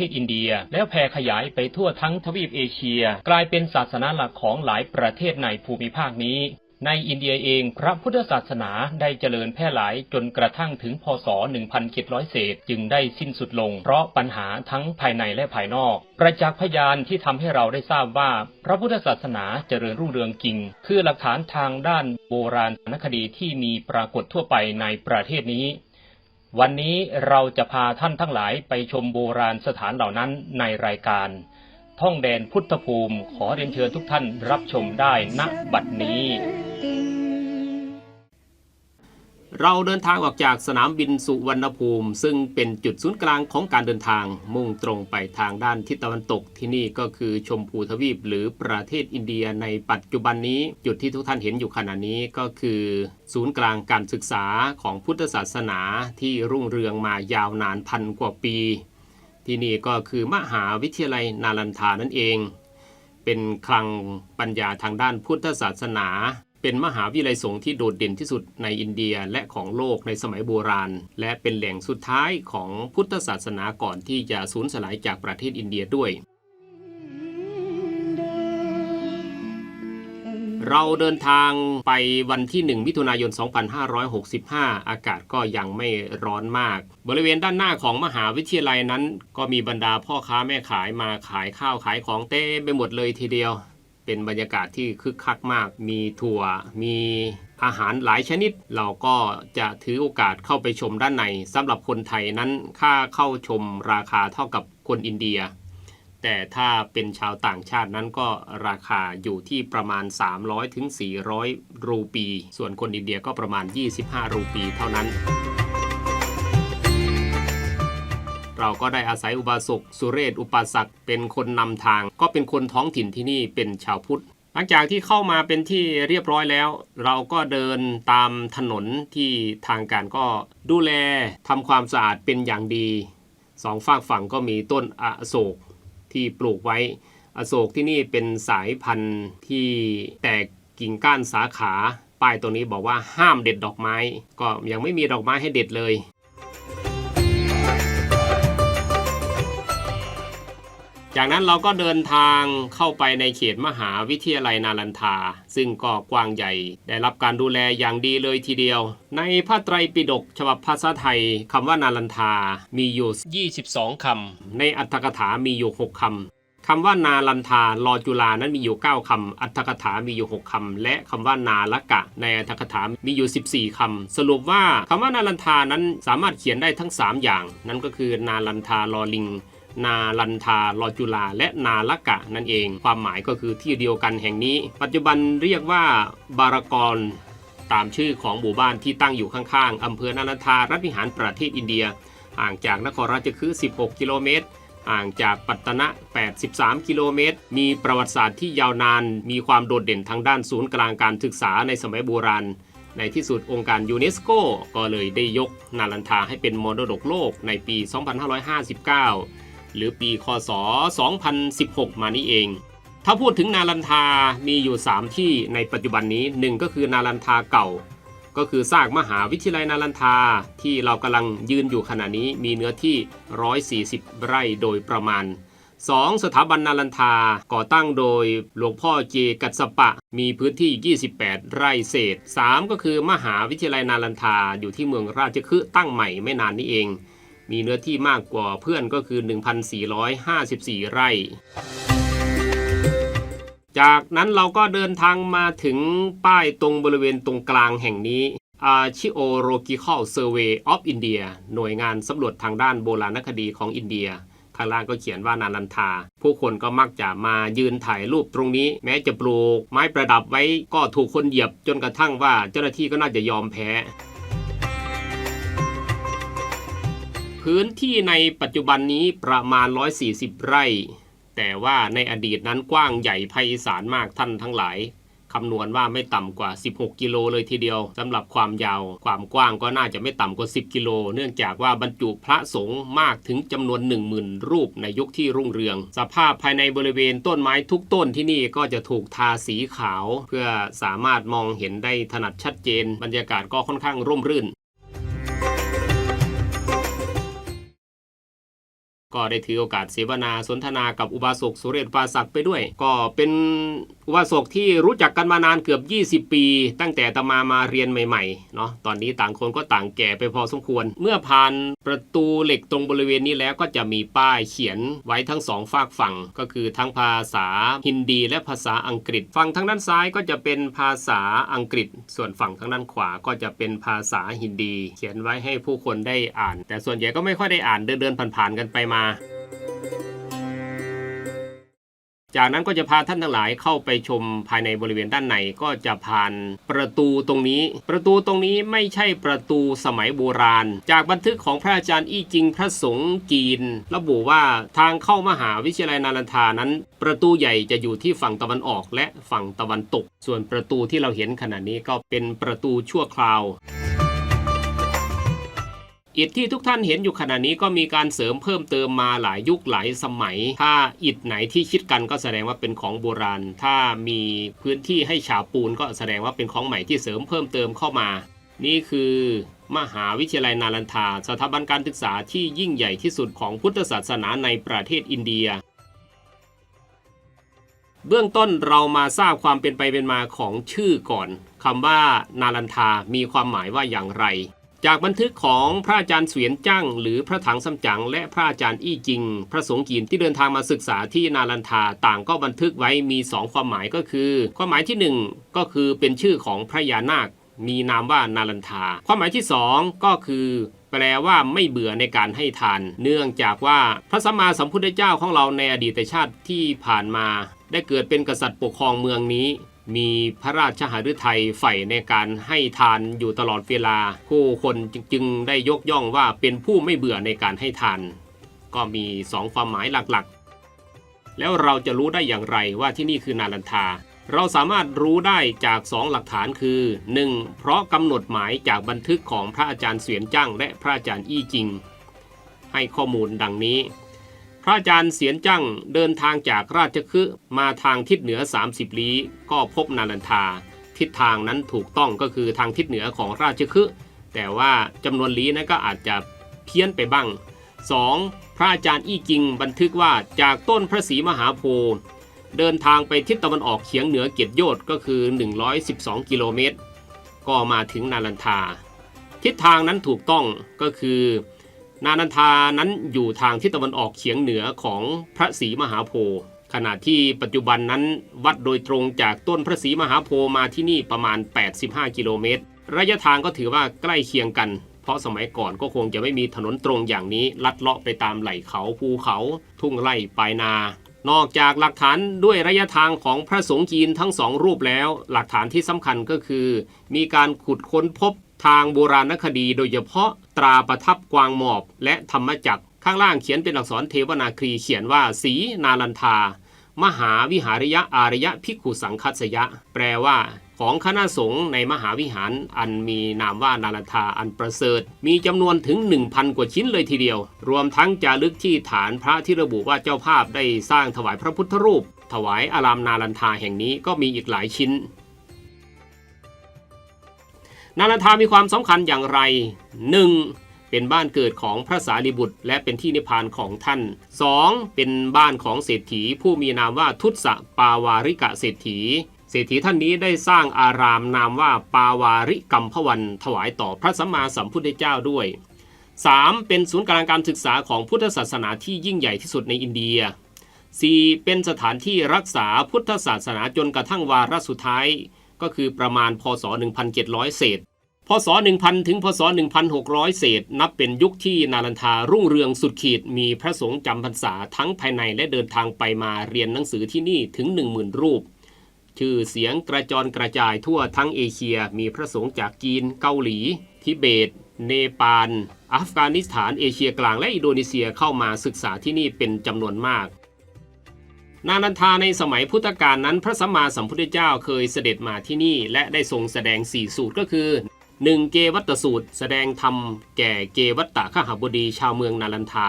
ทศอินเดีย แล้วแผ่ขยายไปทั่วทั้งทวีปเอเชีย กลายเป็นศาสนาหลักของหลายประเทศในภูมิภาคนี้ ในอินเดียเองพระพุทธศาสนาได้เจริญแพร่หลายจนกระทั่งถึงพศ 1700 เศษจึงได้สิ้นสุดลง เพราะปัญหาทั้งภายในและภายนอก ประจักษ์พยานที่ทำให้เราได้ทราบว่า พระพุทธศาสนาเจริญรุ่งเรืองจริง คือหลักฐานทางด้านโบราณคดีที่มีปรากฏทั่วไปในประเทศนี้ วันนี้เราจะพาท่านทั้งหลายไปชมโบราณสถานเหล่านั้นในรายการ ท่องแดนพุทธภูมิขอเรียนเชิญทุกท่านรับชมได้ณบัดนี้ เราเดินทางออกจากสนามบินสุวรรณภูมิ ซึ่งเป็นจุดศูนย์กลางของการเดินทาง มุ่งตรงไปทางด้านทิศตะวันตกที่นี่ก็คือชมพูทวีป หรือประเทศอินเดียในปัจจุบันนี้จุดที่ทุกท่านเห็นอยู่ขณะนี้ก็คือ ศูนย์กลางการศึกษาของพุทธศาสนาที่รุ่งเรืองมายาวนานพันกว่าปี ที่นี่ก็คือมหาวิทยาลัยนาลันทานั่นเอง เป็นคลังปัญญาทางด้านพุทธศาสนา เป็นมหาวิทยาลัยสงฆ์ที่โดดเด่นที่สุดในอินเดียและของโลกในสมัยโบราณ และเป็นแหล่งสุดท้ายของพุทธศาสนาก่อนที่จะสูญสลายจากประเทศอินเดียด้วย เราเดินทางไปวันที่ 1 มิถุนายน 2565 อากาศก็ยังไม่ร้อนมาก บริเวณด้านหน้าของมหาวิทยาลัยนั้น ก็มีบรรดาพ่อค้าแม่ขายมาขายข้าวขายของเต้ไปหมดเลยทีเดียว เป็นบรรยากาศที่คึกคักมาก มีถั่ว มีอาหารหลายชนิด เราก็จะถือโอกาสเข้าไปชมด้านในสำหรับคนไทยนั้นค่าเข้าชมราคาเท่ากับคนอินเดีย แต่ถ้าเป็นชาวต่างชาตินั้นก็ราคาอยู่ที่ประมาณ 300ถึง400 รูปี ส่วนคนอินเดียก็ประมาณ 25 รูปีเท่านั้น เราก็ได้อาศัยอุบาสกสุเรศอุปาสักเป็นคนนำทาง ก็เป็นคนท้องถิ่นที่นี่เป็นชาวพุทธ หลังจากที่เข้ามาเป็นที่เรียบร้อยแล้ว เราก็เดินตามถนนที่ทางการก็ดูแลทำความสะอาดเป็นอย่างดีสองฝากฝั่งก็มีต้นอโศกที่ปลูกไว้ อโศกที่นี่เป็นสายพันธุ์ที่แตกกิ่งก้านสาขาป้ายตัวนี้บอกว่าห้ามเด็ดดอกไม้ ก็ยังไม่มีดอกไม้ให้เด็ดเลย จากนั้นเราก็เดินทางเข้าไปในเขตมหาวิทยาลัยนาลันทา ซึ่งก็กว้างใหญ่ ได้รับการดูแลอย่างดีเลยทีเดียว ในพระไตรปิฎกฉบับภาษาไทยคำว่านาลันทา มีอยู่ 22 คำ ในอัตถกถามีอยู่ 6 คำ คำว่านาลันทารอจุลานั้นมีอยู่ 9 คำ อัตถกถามีอยู่ 6 คำ และคำว่านาละกะ ในอัตถกถามีอยู่ 14 คำ สรุปว่าคำว่านาลันทานั้นสามารถเขียนได้ทั้ง 3 อย่าง นั่นก็คือนาลันทารอลิง นาลันทาลอจุลา และนาละกะนั่นเอง ความหมายก็คือที่เดียวกันแห่งนี้ ปัจจุบันเรียกว่าบารากรตามชื่อของหมู่บ้านที่ตั้งอยู่ข้างๆ อำเภอนาลันทารัฐวิหารประเทศอินเดีย ห่างจากนครราชคฤห์16 กิโลเมตร ห่างจากปัตตนะ 83 กิโลเมตร มีประวัติศาสตร์ที่ยาวนาน มีความโดดเด่นทางด้านศูนย์กลางการศึกษาในสมัยโบราณในที่สุดองค์การยูเนสโกก็เลยได้ยกนาลันทาให้เป็นมรดกโลกในปี 2559 หรือปีคศ 2016 มานี้เอง ถ้าพูดถึงนาลันทา มีอยู่ 3 ที่ในปัจจุบันนี้ 1 ก็คือนาลันทาเก่า ก็คือซากมหาวิทยาลัยนาลันทาที่เรากำลังยืนอยู่ขณะนี้มีเนื้อที่ 140 ไร่โดยประมาณ 2. สถาบันนาลันทาก่อตั้งโดยหลวงพ่อเจกัสปะ มีพื้นที่ 28 ไร่เศษ 3 ก็คือมหาวิทยาลัยนาลันทาอยู่ที่เมืองราชคฤห์ตั้งใหม่ไม่นานนี้เอง มีเนื้อที่มากกว่าเพื่อนก็คือ 1,454 ไร่ จากนั้นเราก็เดินทางมาถึงป้ายตรงบริเวณตรงกลางแห่งนี้ Archaeological Survey of India หน่วยงานสำรวจทางด้านโบราณคดีของอินเดียข้างล่างก็เขียนว่านาลันทา ผู้คนก็มักจะมายืนถ่ายรูปตรงนี้ แม้จะปลูกไม้ประดับไว้ก็ถูกคนเหยียบจนกระทั่งว่าเจ้าหน้าที่ก็น่าจะยอมแพ้ พื้นที่ในปัจจุบันนี้ประมาณ 140 ไร่ แต่ว่าในอดีตนั้นกว้างใหญ่ไพศาลมากท่านทั้งหลายคำนวณว่าไม่ต่ำกว่า 16 กิโลเลยทีเดียวสำหรับความยาว ความกว้างก็น่าจะไม่ต่ำกว่า 10 กิโล เนื่องจากว่าบรรจุพระสงฆ์มากถึงจำนวน 10,000 รูปในยุคที่รุ่งเรือง สภาพภายในบริเวณต้นไม้ทุกต้นที่นี่ก็จะถูกทาสีขาว เพื่อสามารถมองเห็นได้ถนัดชัดเจน บรรยากาศก็ค่อนข้างร่มรื่น ก็ได้ถือโอกาสเสวนาสนทนากับอุบาสกสุเรศปาสักไปด้วย ก็เป็นอุบาสกที่รู้จักกันมานานเกือบ 20 ปี ตั้งแต่ตมามาเรียนใหม่ๆเนาะตอนนี้ต่างคนก็ต่างแก่ไปพอสมควร เมื่อผ่านประตูเหล็กตรงบริเวณนี้แล้วก็จะมีป้ายเขียนไว้ทั้งสองฝากฝั่ง ก็คือทั้งภาษาฮินดีและภาษาอังกฤษ ฝั่งทางด้านซ้ายก็จะเป็นภาษาอังกฤษ ส่วนฝั่งทางด้านขวาก็จะเป็นภาษาฮินดี เขียนไว้ให้ผู้คนได้อ่าน แต่ส่วนใหญ่ก็ไม่ค่อยได้อ่านเดินๆผ่านๆกันไปมาจากนั้นก็จะพาท่านทั้งหลายเข้าไปชมภายในบริเวณด้านในก็จะผ่านประตูตรงนี้ ประตูตรงนี้ไม่ใช่ประตูสมัยโบราณ จากบันทึกของพระอาจารย์อี้จิงพระสงฆ์จีน ระบุว่าทางเข้ามหาวิทยาลัยนารันทานั้น ประตูใหญ่จะอยู่ที่ฝั่งตะวันออกและฝั่งตะวันตก ส่วนประตูที่เราเห็นขณะนี้ก็เป็นประตูชั่วคราว อิฐที่ทุกท่านเห็นอยู่ขณะนี้ก็มีการเสริมเพิ่มเติมมาหลายยุคหลายสมัย ถ้าอิฐไหนที่ชิดกันก็แสดงว่าเป็นของโบราณ ถ้ามีพื้นที่ให้ฉาบปูนก็แสดงว่าเป็นของใหม่ที่เสริมเพิ่มเติมเข้ามา นี่คือมหาวิทยาลัยนาลันทา สถาบันการศึกษาที่ยิ่งใหญ่ที่สุดของพุทธศาสนาในประเทศอินเดีย เบื้องต้นเรามาทราบความเป็นไปเป็นมาของชื่อก่อนคำว่านาลันทามีความหมายว่าอย่างไร จากบันทึกของพระอาจารย์เสวียนจ้างหรือพระถังซัมจั๋งและพระอาจารย์อี้จิง พระสงฆ์จีนที่เดินทางมาศึกษาที่นาลันทาต่างก็บันทึกไว้มีสองความหมายก็คือ ความหมายที่หนึ่งก็คือเป็นชื่อของพระยานาค มีนามว่านาลันทา ความหมายที่สองก็คือ แปลว่าไม่เบื่อในการให้ทาน เนื่องจากว่าพระสัมมาสัมพุทธเจ้าของเราในอดีตชาติที่ผ่านมา ได้เกิดเป็นกษัตริย์ปกครองเมืองนี้ มีพระราชหฤทัยใฝ่ในการให้ทานอยู่ตลอดเวลา ผู้คนจึงได้ยกย่องว่าเป็นผู้ไม่เบื่อในการให้ทาน ก็มีสองความหมายหลักๆ แล้วเราจะรู้ได้อย่างไรว่าที่นี่คือนาลันทา เราสามารถรู้ได้จากสองหลักฐานคือ 1. เพราะกำหนดหมายจากบันทึกของพระอาจารย์เสวียนจ้างและพระอาจารย์อี้จิง ให้ข้อมูลดังนี้ พระอาจารย์เสียนจั่งเดินทางจากราชคฤห์มาทางทิศเหนือ 30 ลี้ ก็พบนาลันทา ทิศทางนั้นถูกต้องก็คือทางทิศเหนือของราชคฤห์แต่ว่าจำนวนลี้นั้นก็อาจจะเพี้ยนไปบ้าง 2. พระอาจารย์อี้จิงบันทึกว่าจากต้นพระศรีมหาโพธิ์เดินทางไปทิศตะวันออกเฉียงเหนือเกียรติยศก็คือ 112 กิโลเมตร ก็มาถึงนาลันทา ทิศทางนั้นถูกต้องก็คือ นานันทานั้นอยู่ทางทิศตะวันออกเฉียงเหนือของพระศรีมหาโพธิ์ขณะที่ปัจจุบันนั้นวัดโดยตรงจากต้นพระศรีมหาโพธิ์มาที่นี่ประมาณ 85 กิโลเมตร ระยะทางก็ถือว่าใกล้เคียงกัน เพราะสมัยก่อนก็คงจะไม่มีถนนตรงอย่างนี้ ลัดเลาะไปตามไหล่เขาภูเขา ทุ่งไร่ปลายนา นอกจากหลักฐานด้วยระยะทางของพระสงฆ์จีนทั้งสองรูปแล้ว หลักฐานที่สำคัญก็คือ มีการขุดค้นพบทางโบราณคดีโดยเฉพาะ ตราประทับกวางหมอบ และธรรมจักรข้างล่างเขียนเป็นอักษรเทวนาครีเขียนว่าสีนาลันทา มหาวิหาริยะอารยะภิกขุสังคัสยะ แปลว่า ของคณะสงฆ์ในมหาวิหารอันมีนามว่านาลันทาอันประเสริฐ มีจำนวนถึง 1,000 กว่าชิ้นเลยทีเดียว รวมทั้งจารึกที่ฐานพระที่ระบุว่าเจ้าภาพได้สร้างถวายพระพุทธรูป ถวายอารามนาลันทาแห่งนี้ก็มีอีกหลายชิ้น นาลันทามีความสำคัญอย่างไร 1. เป็นบ้านเกิดของพระสารีบุตร และเป็นที่นิพพานของท่าน 2. เป็นบ้านของเศรษฐี ผู้มีนามว่าทุตสะปาวาริกะเศรษฐี เศรษฐีท่านนี้ได้สร้างอารามนามว่าปาวาริกัมพวันถวายต่อพระสัมมาสัมพุทธเจ้าด้วย 3. เป็นศูนย์กลางการศึกษาของพุทธศาสนาที่ยิ่งใหญ่ที่สุดในอินเดีย 4. เป็นสถานที่รักษาพุทธศาสนาจนกระทั่งวาระสุดท้าย ก็คือประมาณพศ 1,700 เศษ พศ 1000 ถึงพศ 1,600 เศษ นับเป็นยุคที่นาลันทารุ่งเรืองสุดขีด มีพระสงฆ์จำพรรษาทั้งภายในและเดินทางไปมาเรียนหนังสือที่นี่ถึง 10,000 รูป ชื่อเสียงกระจรกระจายทั่วทั้งเอเชีย มีพระสงฆ์จากจีน เกาหลี ทิเบต เนปาล อัฟกานิสถาน เอเชียกลาง และอินโดนีเซียเข้ามาศึกษาที่นี่เป็นจำนวนมาก นานันทาในสมัยพุทธกาลนั้นพระสัมมาสัมพุทธเจ้าเคยเสด็จมาที่นี่ และได้ทรงแสดงสี่สูตรก็คือ 1. เกวัตตสูตร แสดงธรรมแก่เกวัตตะขหบดีชาวเมืองนาลันทา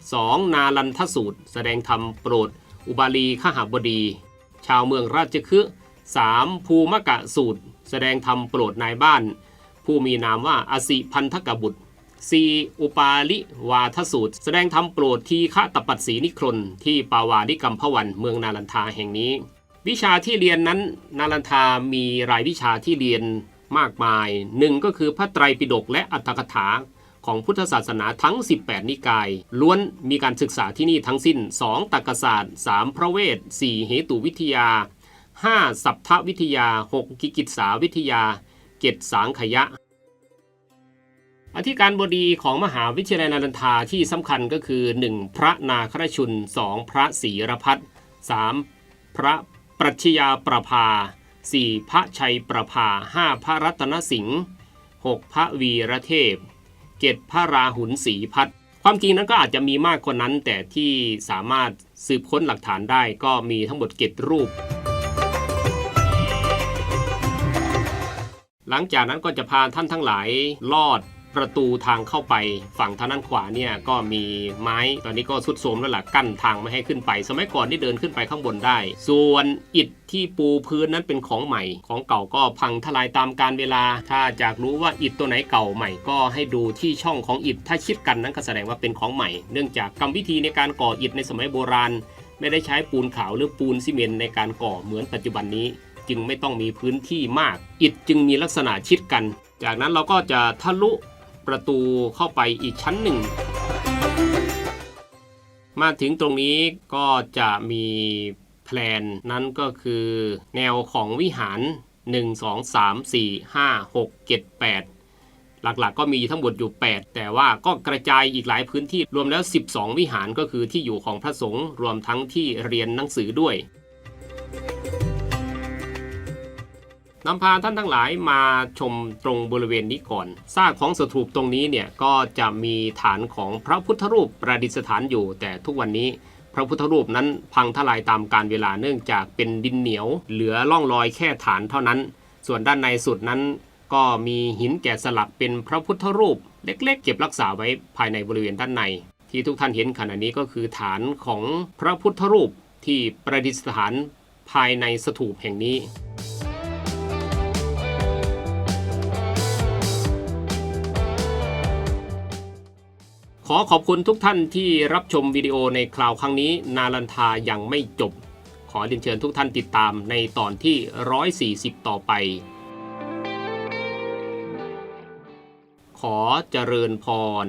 2. นาลันทสูตร แสดงธรรมโปรด อุบาลีขหบดี ชาวเมืองราชคฤห์ 3. ภูมกะสูตร แสดงธรรมโปรดนายบ้าน ผู้มีนามว่าอสิพันธกบุตร 4. อุปาลิวาทสูตร แสดงธรรมโปรดทีฆะตปัสสีนิครนที่ปาวานิกัมพวันเมืองนาลันทาแห่งนี้ วิชาที่เรียนนั้นนาลันทามีรายวิชาที่เรียนมากมายหนึ่งก็คือพระไตรปิฎกและอัตถกถาของพุทธศาสนาทั้ง 18 นิกาย ล้วนมีการศึกษาที่นี่ทั้งสิ้น 2. ตักศาสตร์ 3. พระเวท 4. เหตุวิทยา 5. สัพพวิทยา 6. กิกิจสาวิทยา 7. สังขยะ อธิการบดีของมหาวิทยาลัยนารันทาที่สำคัญก็คือ 1. พระนาครชุน 2. พระศรีรพัฒน์ 3. พระปรัชญาประภา 4. พระชัยประภา 5. พระรัตนสิงห์ 6. พระวีระเทพ 7. พระราหุลศรีพัฒน์ความจริงนั้นก็อาจจะมีมากกว่านั้น แต่ที่สามารถสืบค้นหลักฐานได้ก็มีทั้งหมด7รูป หลังจากนั้นก็จะพาท่านทั้งหลายลอด ประตูทางเข้าไปฝั่งทางด้านขวาเนี่ยก็มีไม้ตอนนี้ก็สุดโทมแล้วล่ะกั้นทางไม่ให้ขึ้นไป สมัยก่อนที่เดินขึ้นไปข้างบนได้ ส่วนอิฐที่ปูพื้นนั้นเป็นของใหม่ ของเก่าก็พังทลายตามการเวลา ถ้าจากรู้ว่าอิฐตัวไหนเก่าใหม่ก็ให้ดูที่ช่องของอิฐถ้าชิดกันนั้นก็แสดงว่าเป็นของใหม่ เนื่องจากกรรมวิธีในการก่ออิฐในสมัยโบราณ ไม่ได้ใช้ปูนขาวหรือปูนซีเมนต์ในการก่อเหมือนปัจจุบันนี้ จึงไม่ต้องมีพื้นที่มาก อิฐจึงมีลักษณะชิดกัน จากนั้นเราก็จะทะลุ ประตูเข้าไปอีกชั้นหนึ่ง มาถึงตรงนี้ก็จะมีแพลนนั้นก็คือแนวของวิหาร 1 2 3 4 5 6 7 8 หลักๆก็มีทั้งหมดอยู่ 8 แต่ว่าก็กระจายอีกหลายพื้นที่รวมแล้ว 12 วิหารก็คือที่อยู่ของพระสงฆ์รวมทั้งที่เรียนหนังสือด้วย นำพาท่านทั้งหลายมาชมตรงบริเวณนี้ก่อนซากของสถูปตรงนี้เนี่ยก็จะมีฐานของพระพุทธรูปประดิษฐานอยู่ แต่ทุกวันนี้พระพุทธรูปนั้นพังทลายตามการเวลาเนื่องจากเป็นดินเหนียว เหลือล่องรอยแค่ฐานเท่านั้น ส่วนด้านในสุดนั้น ก็มีหินแกะสลักเป็นพระพุทธรูป เล็กๆ เก็บรักษาไว้ภายในบริเวณด้านใน ที่ทุกท่านเห็นขณะนี้ก็คือฐานของพระพุทธรูปที่ประดิษฐานภายในสถูปแห่งนี้ ขอขอบคุณทุกท่านที่รับชมวิดีโอในคราวครั้งนี้ นาลันทายังไม่จบ ขอเรียนเชิญทุกท่านติดตามในตอนที่ 140 ต่อไป ขอเจริญพร